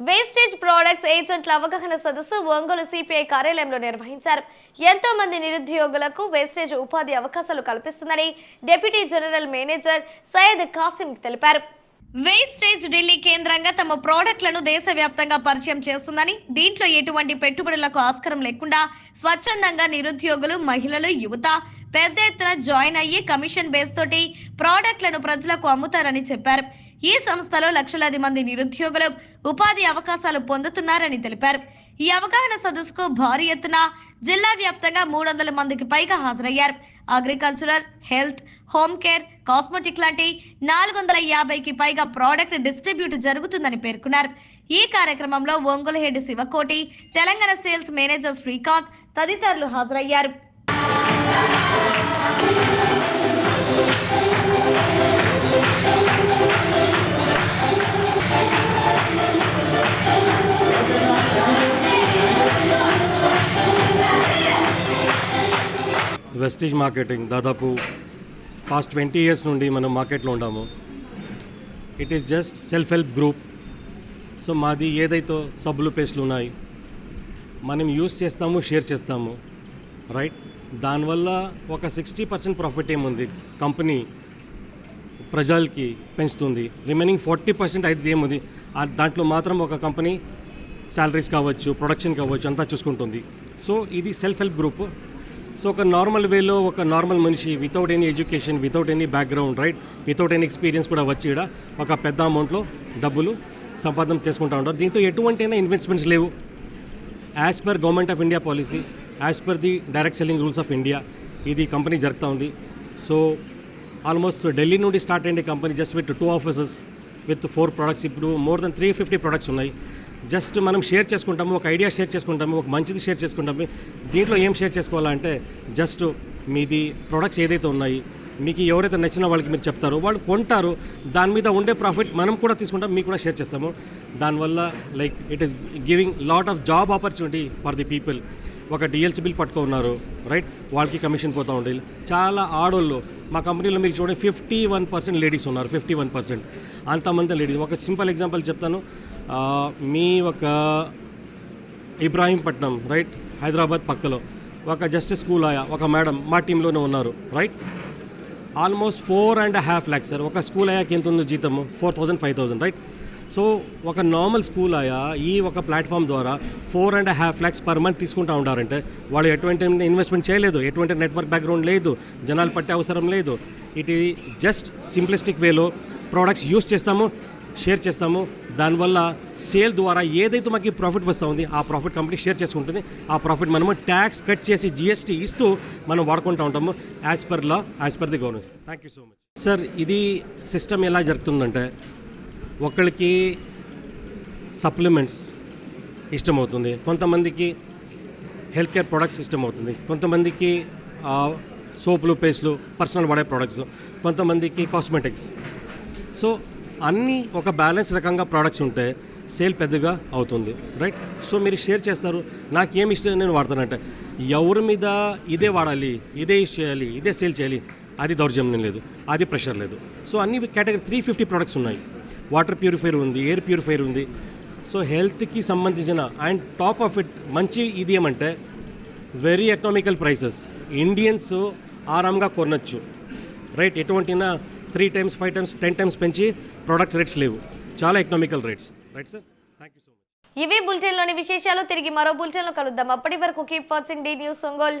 Wastage products ఏజెంట్ల అవగాహన సదస్సు ఒంగోలు సిపిఐ కార్యాలయంలో నిర్వహించారు. ఎంతో మంది నిరుద్యోగులకు వేస్టేజ్ ఉపాధి అవకాశాలు కల్పిస్తుందని deputy general manager Syed Kasim తెలిపారు. వేస్టేజ్ ఢిల్లీ కేంద్రంగా తమ ప్రోడక్ట్లను దేశవ్యాప్తంగా పరిచయం చేస్తుందని దీంట్లో ఎటువంటి పెట్టుబడులకు ఆస్కారం లేకుండా స్వచ్ఛందంగా నిరుద్యోగులు మహిళలు యువత పెద్ద ఎత్తున జాయిన్ అయ్యి కమిషన్ బేస్ తోటి ప్రోడక్ట్లను ప్రజలకు అమ్ముతారని చెప్పారు. ఈ సంస్థలో లక్షలాది మంది నిరుద్యోగులు ఉపాధి అవకాశాలు పొందుతున్నారని తెలిపారు. ఈ అవగాహన సదస్సుకు భారీ ఎత్తున జిల్లా వ్యాప్తంగా మూడు వందల మందికి పైగా హాజరయ్యారు. Agricultural health home care cosmetic లాంటి నాలుగు వందల యాభైకి పైగా ప్రోడక్ట్ డిస్ట్రిబ్యూట్ జరుగుతుందని పేర్కొన్నారు. ఈ కార్యక్రమంలో Ongole head Sivakoti Telangana sales manager Srikanth తదితరులు హాజరయ్యారు. వెస్టీజ్ మార్కెటింగ్ దాదాపు పాస్ట్ ట్వంటీ ఇయర్స్ నుండి మనం మార్కెట్లో ఉన్నాము. It is just self help group so మాది ఏదైతే సబ్బులు పేస్ట్లు ఉన్నాయి మనం యూస్ చేస్తాము షేర్ చేస్తాము రైట్ దానివల్ల ఒక సిక్స్టీ పర్సెంట్ ప్రాఫిట్ ఏముంది? కంపెనీ ప్రజలకి పెంచుతుంది. రిమైనింగ్ ఫార్టీ పర్సెంట్ అయితే ఏముంది? దాంట్లో మాత్రం ఒక కంపెనీ శాలరీస్ కావచ్చు ప్రొడక్షన్ కావచ్చు అంతా చూసుకుంటుంది. సో ఇది సెల్ఫ్ హెల్ప్ గ్రూప్ సో ఒక నార్మల్ వేలో ఒక నార్మల్ మనిషి without any education without any background right without any experience కూడా వచ్చి ఇక్కడ ఒక పెద్ద అమౌంట్లో డబ్బులు సంపాదన చేసుకుంటూ ఉంటారు దీంట్లో ఎటువంటి ఇన్వెస్ట్మెంట్స్ లేవు. As per government of India policy as per the direct selling rules of India ఇది కంపెనీ జరుగుతూ ఉంది. సో ఆల్మోస్ట్ ఢిల్లీ నుండి స్టార్ట్ అయ్యే company just with two offices with four products ఇప్పుడు more than three fifty products ఉన్నాయి. Just మనం share చేసుకుంటాము ఒక ఐడియా షేర్ చేసుకుంటాము ఒక మంచిది షేర్ చేసుకుంటాము. దీంట్లో ఏం షేర్ చేసుకోవాలంటే జస్ట్ మీది ప్రొడక్ట్స్ ఏదైతే ఉన్నాయి మీకు ఎవరైతే నచ్చిన వాళ్ళకి మీరు చెప్తారో వాళ్ళు కొంటారు. దాని మీద ఉండే ప్రాఫిట్ మనం కూడా తీసుకుంటాం మీకు కూడా షేర్ చేస్తాము. దానివల్ల like it is giving lot of job opportunity for the people ఒక డిఎల్సీ బిల్ పట్టుకున్నారు రైట్ వాళ్ళకి కమిషన్ పోతూ ఉండేది చాలా ఆడోళ్ళు మా కంపెనీలో మీరు చూడండి ఫిఫ్టీ వన్ పర్సెంట్ లేడీస్ ఉన్నారు ఫిఫ్టీ వన్ పర్సెంట్ అంతమంది లేడీస్ ఒక సింపుల్ ఎగ్జాంపుల్ చెప్తాను. మీ ఒక ఇబ్రాహీంపట్నం రైట్ హైదరాబాద్ పక్కలో. ఒక జస్టిస్ స్కూల్ ఆయా ఒక మేడం మా టీంలోనే ఉన్నారు right almost four and half lakhs sir ఒక స్కూల్ అయ్యాకి ఎంత ఉంది జీతము? Four thousand five thousand right so ఒక నార్మల్ స్కూల్ ఆయా ఈ ఒక ప్లాట్ఫామ్ ద్వారా four and half lakhs per month తీసుకుంటూ ఉండారంటే వాళ్ళు ఎటువంటి ఇన్వెస్ట్మెంట్ చేయలేదు ఎటువంటి నెట్వర్క్ బ్యాక్గ్రౌండ్ లేదు జనాలు పట్టే అవసరం లేదు. ఇది జస్ట్ సింప్లిస్టిక్ వేలో ప్రోడక్ట్స్ యూస్ చేస్తాము షేర్ చేస్తాము దానివల్ల సేల్ ద్వారా ఏదైతే మాకు ప్రాఫిట్ వస్తూ ఉంది ఆ ప్రాఫిట్ కంపెనీ షేర్ చేసుకుంటుంది. ఆ ప్రాఫిట్ మనము ట్యాక్స్ కట్ చేసి జిఎస్టీ ఇస్తూ మనం వాడుకుంటూ ఉంటాము. As per law as per the governance thank you so much sir ఇది సిస్టమ్ ఎలా జరుగుతుందంటే ఒకళ్ళకి సప్లిమెంట్స్ ఇష్టమవుతుంది. కొంతమందికి హెల్త్ కేర్ ప్రొడక్ట్స్ ఇష్టమవుతుంది. కొంతమందికి సోపులు పేస్ట్లు పర్సనల్ వాడే ప్రొడక్ట్స్ కొంతమందికి కాస్మెటిక్స్ సో అన్నీ ఒక బ్యాలెన్స్ రకంగా ప్రోడక్ట్స్ ఉంటే సేల్ పెద్దగా అవుతుంది రైట్ సో మీరు షేర్ చేస్తారు నాకేం ఇష్టం నేను వాడతానంటే ఎవరి మీద ఇదే వాడాలి ఇదే యూస్ చేయాలి ఇదే సేల్ చేయాలి అది దౌర్జన్యం లేదు అది ప్రెషర్ లేదు. సో అన్ని కేటగిరీ త్రీ ఫిఫ్టీ ప్రోడక్ట్స్ ఉన్నాయి. వాటర్ ప్యూరిఫైర్ ఉంది ఎయిర్ ప్యూరిఫైర్ ఉంది. సో హెల్త్కి సంబంధించిన అండ్ టాప్ ఆఫ్ ఇట్ మంచి ఇది ఏమంటే వెరీ ఎకనామికల్ ప్రైసెస్ ఇండియన్స్ ఆరాంగా కొనొచ్చు right ఎటువంటినా three times five times ten times పెంచి ప్రొడక్ట్స్ రేట్స్ లేవు. చాలా economical rates right sir thank you so much ఇవి బులెటిన్లోని విశేషాలు. తిరిగి మరో బులెటిన్లో కలుద్దాం. అప్పటి వరకు keep watching the news Ongole.